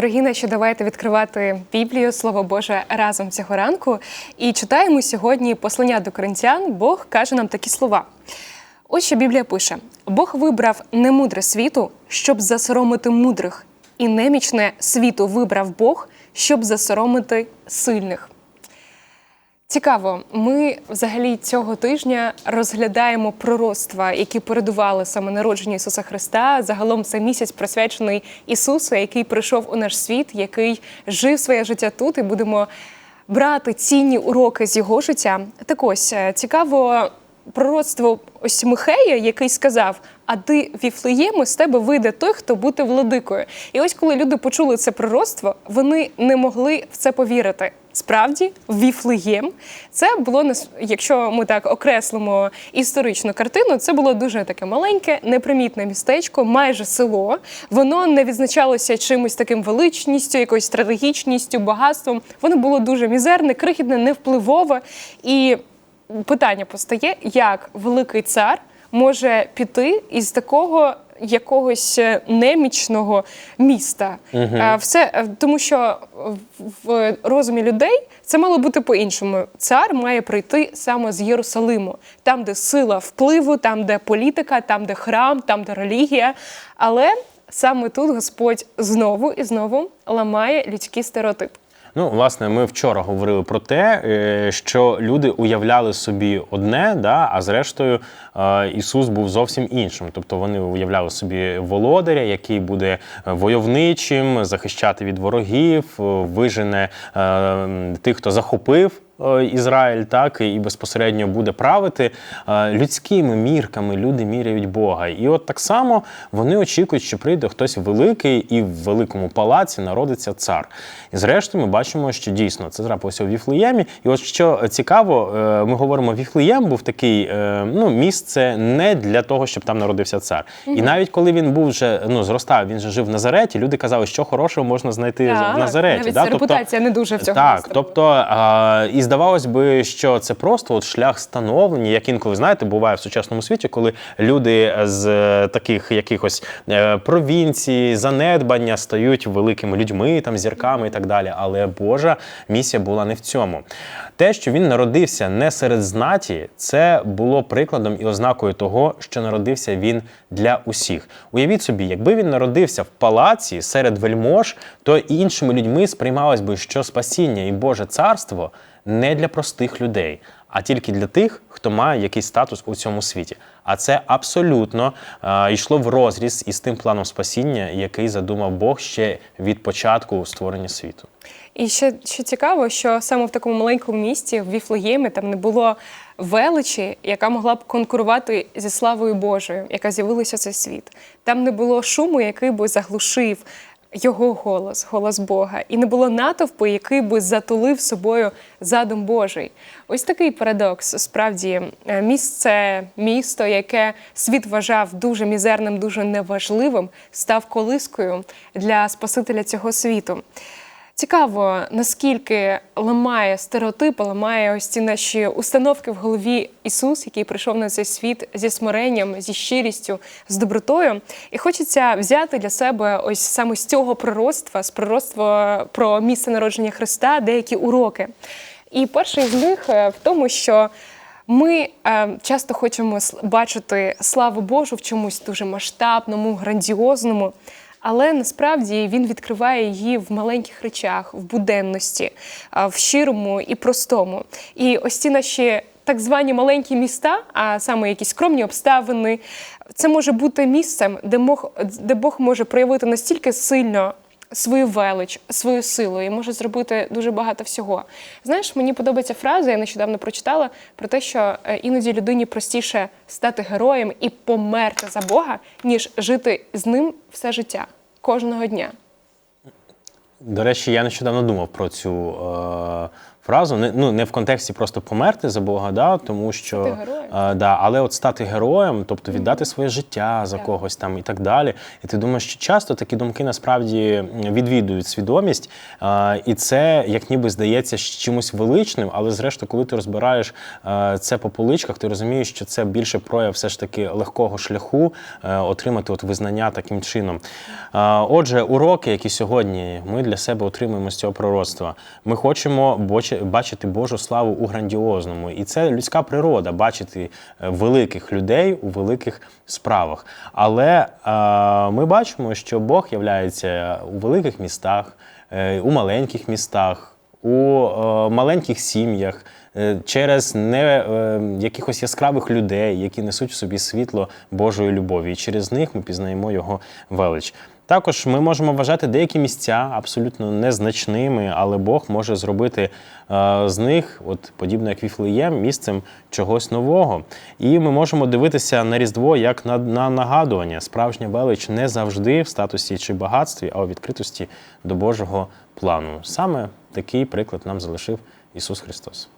дорогі наші, давайте відкривати Біблію, Слово Боже, разом цього ранку. І читаємо сьогодні послання до коринтян. Бог каже нам такі слова. Ось що Біблія пише: Бог вибрав немудре світу, щоб засоромити мудрих, і немічне світу вибрав Бог, щоб засоромити сильних. Цікаво, ми взагалі цього тижня розглядаємо пророцтва, які передували саме народженню Ісуса Христа. Загалом це місяць присвячений Ісусу, який прийшов у наш світ, який жив своє життя тут, і будемо брати цінні уроки з його життя. Так ось е, цікаво пророцтво ось Михея, який сказав: А ти Віфлеєму, з тебе вийде той, хто буде владикою. І ось коли люди почули це пророцтво, вони не могли в це повірити. Справді, Віфлеєм це було якщо ми так окреслимо історичну картину, це було дуже таке маленьке, непримітне містечко, майже село. Воно не відзначалося чимось таким величністю, якоюсь стратегічністю, багатством. Воно було дуже мізерне, крихітне, невпливове. І питання постає, як великий цар може піти із такого якогось е, немічного міста. Е, Все е, тому, що в- в розумі людей це мало бути по-іншому. Цар має прийти саме з Єрусалиму, там, де сила впливу, там, де політика, там, де храм, там, де релігія. Але саме тут Господь знову і знову ламає людські стереотипи. Ну, власне, ми вчора говорили про те, е, що люди уявляли собі одне, да, а зрештою е, Ісус був зовсім іншим. Тобто вони уявляли собі володаря, який буде войовничим, захищати від ворогів, е, вижене е, тих, хто захопив. Е, Ізраїль так і безпосередньо буде правити Е, людськими мірками. Люди міряють Бога, і от так само вони очікують, що прийде хтось великий, і в великому палаці народиться цар. І зрештою, ми бачимо, що дійсно це трапилося у Віфлеємі. І от що цікаво, е, ми говоримо, Віфлеєм був такий ну, місце не для того, щоб там народився цар. І навіть коли він був вже ну зростав, він же жив в Назареті. Люди казали, що хорошого можна знайти в Назареті. навіть да? ця репутація не дуже в цього Так, міста. тобто а, і здавалось би, що це просто от шлях становлення, як інколи знаєте, буває в сучасному світі, коли люди з е, таких якихось е, провінцій, занедбання стають великими людьми, там зірками і так далі. Але Божа місія була не в цьому. Те, що він народився не серед знаті, це було прикладом і ознакою того, що народився він для усіх. Уявіть собі, якби він народився в палаці серед вельмож, то і іншими людьми сприймалось би, що спасіння і Боже царство не для простих людей, а тільки для тих, хто має якийсь статус у цьому світі. А це абсолютно е, йшло в розріз із тим планом спасіння, який задумав Бог ще від початку створення світу. І ще, ще цікаво, що саме в такому маленькому місті, в Віфлеємі, там не було величі, яка могла б конкурувати зі славою Божою, яка з'явилася цей світ. Там не було шуму, який би заглушив його голос, голос Бога, і не було натовпу, який би затулив собою задум Божий. Ось такий парадокс. Справді, е, місце, місто, яке світ вважав дуже мізерним, дуже неважливим, став колискою для Спасителя цього світу. Цікаво, наскільки ламає стереотипи, ламає ось ці наші установки в голові Ісус, який прийшов на цей світ зі смиренням, зі щирістю, з добротою. І хочеться взяти для себе ось саме з цього пророцтва, з пророцтва про місце народження Христа, деякі уроки. І перший з них е, в тому, що ми е, часто хочемо бачити славу Божу в чомусь дуже масштабному, грандіозному. Але насправді він відкриває її в маленьких речах, в буденності, в щирому і простому. І ось ці наші так звані маленькі міста, а саме якісь скромні обставини, це може бути місцем, де Бог, де Бог може проявити настільки сильно свою велич, свою силу і може зробити дуже багато всього. Знаєш, мені подобається фраза, я нещодавно прочитала про те, що е, іноді людині простіше стати героєм і померти за Бога, ніж жити з ним все життя кожного дня. До речі, я нещодавно думав про цю, е, фразу. Не, ну, не в контексті просто померти за Бога, да, тому що е, да, але от стати героєм, тобто віддати своє життя за когось там і так далі. І ти думаєш, що часто такі думки насправді відвідують свідомість, е, і це як ніби здається чимось величним, але зрештою, коли ти розбираєш е, це по поличках, ти розумієш, що це більше прояв все ж таки легкого шляху е, отримати от визнання таким чином. Е, Отже, уроки, які сьогодні ми для себе отримуємо з цього пророцтва, ми хочемо бочи- бачити Божу славу у грандіозному, і це людська природа бачити е, великих людей у великих справах. Але е, ми бачимо, що Бог являється у великих містах, е, у маленьких містах, у маленьких сім'ях. Через не якихось яскравих людей, які несуть в собі світло Божої любові, і через них ми пізнаємо його велич. Також ми можемо вважати деякі місця абсолютно незначними, але Бог може зробити е, з них, от подібно як Віфлеєм, місцем чогось нового. І ми можемо дивитися на Різдво як на, на нагадування. Справжня велич не завжди в статусі чи багатстві, а у відкритості до Божого плану. Саме такий приклад нам залишив Ісус Христос.